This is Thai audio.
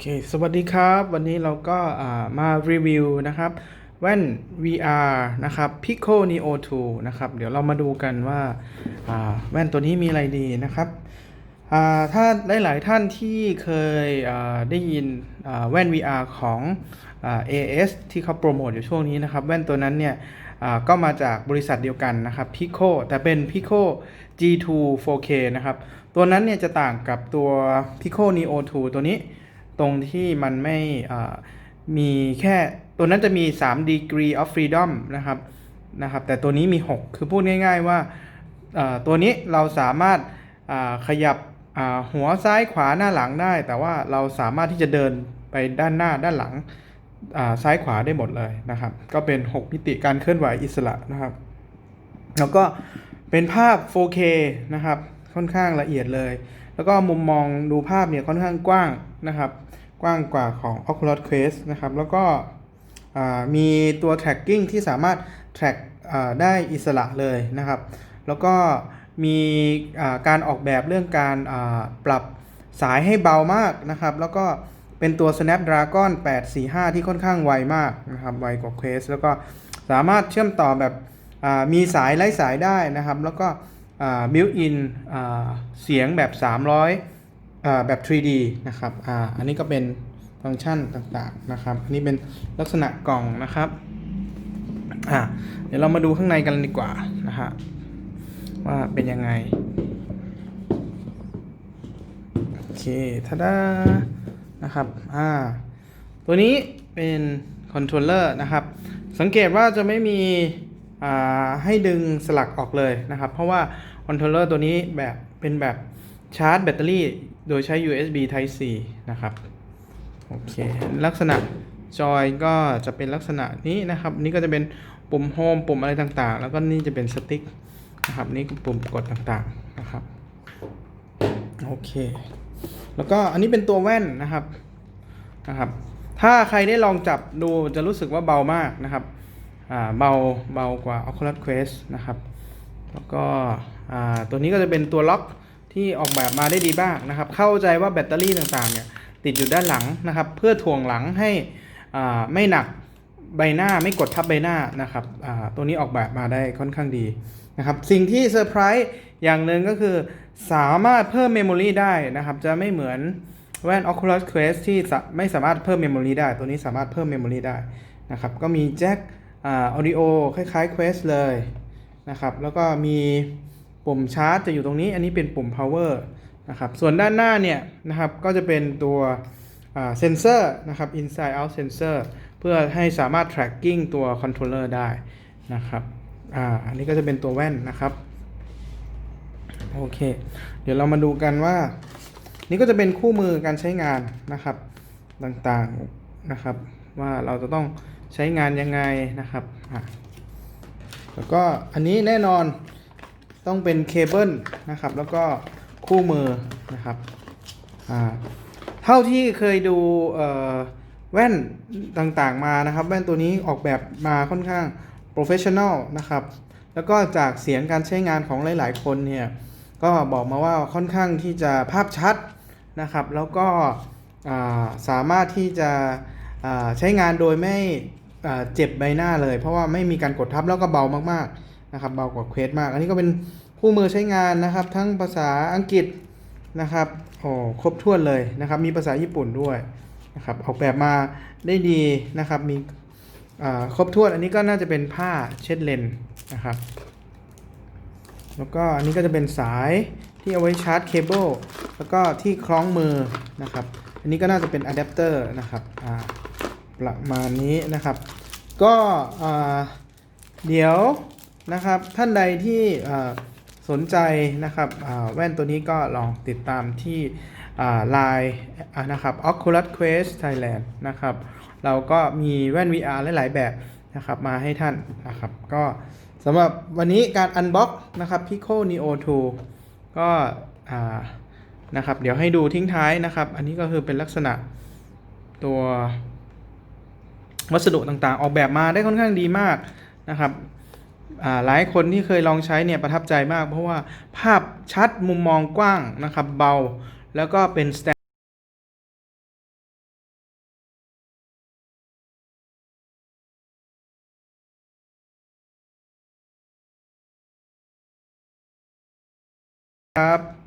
เคสวัสดีครับ วันนี้เราก็มารีวิวนะครับแว่น VR นะครับ Pico Neo 2 นะครับ เดี๋ยวเรามาดูกันว่าาแว่นตัวนี้มีอะไรดีนะครับ ถ้าหลาย ๆ ท่านที่เคยได้ยินแว่น VR ของอ AS ที่เขาโปรโมทอยู่ช่วงนี้นะครับ แว่นตัวนั้นเนี่ยก็มาจากบริษัทเดียวกันนะครับ Pico แต่เป็น Pico G2 4K นะครับ ตัวนั้นเนี่ยจะต่างกับตัว Pico Neo 2 ตัวนี้ ตรงที่มันไม่มีแค่ตัวนั้นจะมี 3 degree of freedom นะครับนะครับแต่ตัวนี้มี 6 คือพูดง่าย ๆว่าตัวนี้เราสามารถขยับหัวซ้ายขวาหน้าหลังได้ แต่ว่าเราสามารถที่จะเดินไปด้านหน้าด้านหลังซ้ายขวาได้หมดเลยนะครับ ก็เป็น 6 มิติการเคลื่อนไหวอิสระนะครับ แล้วก็เป็นภาพ 4K นะครับ ค่อนข้างละเอียดเลย แล้วก็มุมมองดูภาพเนี่ยค่อนข้างกว้างนะครับ กว้างกว่าของ Oculus Quest นะครับ แล้วก็มีตัว tracking ที่สามารถ track ได้อิสระเลยนะครับ แล้วก็มีการออกแบบเรื่องการปรับสายให้เบามากนะครับ แล้วก็เป็นตัว Snapdragon 845 ที่ค่อนข้างไวมากนะครับ ไวกว่า Quest แล้วก็สามารถเชื่อมต่อแบบมีสายไร้สายได้นะครับ แล้วก็ บิวอินเสียงแบบ 300อ่าแบบ 3D นะครับออันนี้ก็เป็นฟังก์ชันต่างๆนะครับ อันนี้เป็นลักษณะกล่องนะครับเดี๋ยวเรามาดูข้างในกันดีกว่านะฮะว่าเป็นยังไง โอเคท่าดานะครับอ่าตัวนี้เป็นคอนโทรลเลอร์นะครับ สังเกตว่าจะไม่มีให้ดึงสลักออกเลยนะครับ เพราะว่า อนโทรลเลอร์ตัวนี้แบบเป็นแบบชาร์จแบตเตอรี่ โดยใช้ USB Type C นะครับ โอเค ลักษณะจอยก็จะเป็นลักษณะนี้นะครับ นี่ก็จะเป็นปุ่มโฮมปุ่มอะไรต่างๆ แล้วก็นี่จะเป็นสติ๊กนะครับ นี่ปุ่มกดต่างๆนะครับ โอเค แล้วก็อันนี้เป็นตัวแว่นนะครับ นะครับ ถ้าใครได้ลองจับดูจะรู้สึกว่าเบามากนะครับ อ่า เบา เบากว่า Oculus Quest นะครับ แล้วก็อ ตัวนี้ก็จะเป็นตัวล็อกที่ออกแบบมาได้ดีมากนะครับ เข้าใจว่าแบตเตอรี่ต่างๆเนี่ยติดอยู่ด้านหลังนะครับ เพื่อถ่วงหลังให้อ่าไม่หนักใบหน้าไม่กดทับใบหน้านะครับตัวนี้ออกแบบมาได้ค่อนข้างดีนะครับ สิ่งที่เซอร์ไพรส์อย่างหนึ่งก็คือสามารถเพิ่มเมมโมรีได้นะครับ จะไม่เหมือนแว่น Oculus Quest ที่ไม่สามารถเพิ่มเมมโมรีได้ ตัวนี้สามารถเพิ่มเมมโมรีได้นะครับ ก็มีแจ็คอ่า audio คล้ายๆ Quest เลยนะครับ แล้วก็มี ปุ่มชาร์จจะอยู่ตรงนี้ อันนี้เป็นปุ่ม power นะครับส่วนด้านหน้าเนี่ยนะครับก็จะเป็นตัวเซนเซอร์นะครับ inside out sensor เพื่อให้สามารถ tracking ตัว controller ได้นะครับอ่าอันนี้ก็จะเป็นตัวแว่นนะครับโอเค เดี๋ยวเรามาดูกันว่า นี่ก็จะเป็นคู่มือการใช้งานนะครับต่างๆนะครับ ว่าเราจะต้องใช้งานยังไงนะครับแล้วก็อันนี้แน่นอน ต้องเป็นเคเบิลนะครับแล้วก็คู่มือนะครับเท่าที่เคยดูแว่นต่างๆมานะครับ แว่นตัวนี้ออกแบบมาค่อนข้างโปรเฟชชั่นอลนะครับแล้วก็จากเสียงการใช้งานของหลายๆคนเนี่ยก็บอกมาว่าค่อนข้างที่จะภาพชัดนะครับ แล้วก็สามารถที่จะใช้งานโดยไม่เจ็บใบหน้าเลย เพราะว่าไม่มีการกดทับแล้วก็เบามากๆ นะครับเบากว่าเควสมาก อันนี้ก็เป็นคู่มือใช้งานนะครับ ทั้งภาษาอังกฤษนะครับโอ้ครบถ้วนเลยนะครับ มีภาษาญี่ปุ่นด้วยนะครับออกแบบมาได้ดีนะครับมีอ่าครบถ้วนอันนี้ก็น่าจะเป็นผ้าเช็ดเลนส์นะครับ แล้วก็อันนี้ก็จะเป็นสายที่เอาไว้ชาร์จเคเบิลแล้วก็ที่คล้องมือนะครับ อันนี้ก็น่าจะเป็นอะแดปเตอร์นะครับอ่าประมาณนี้นะครับ ก็อ่าเดี๋ยว นะครับ ท่านใดที่สนใจนะครับแว่นตัวนี้ก็ลองติดตามที่ไลน์นะครับ Oculus Quest Thailand นะครับ เราก็มีแว่น VR หลาย ๆ แบบนะครับมาให้ท่านนะครับ ก็สำหรับวันนี้การ Unbox นะครับ Pico Neo 2 ก็นะครับ เดี๋ยวให้ดูทิ้งท้ายนะครับ อันนี้ก็คือเป็นลักษณะตัววัสดุต่างๆ ออกแบบมาได้ค่อนข้างดีมากนะครับ หลายคนที่เคยลองใช้เนี่ยประทับใจมาก เพราะว่าภาพชัดมุมมองกว้างนะครับเบา แล้วก็เป็นสแตครับ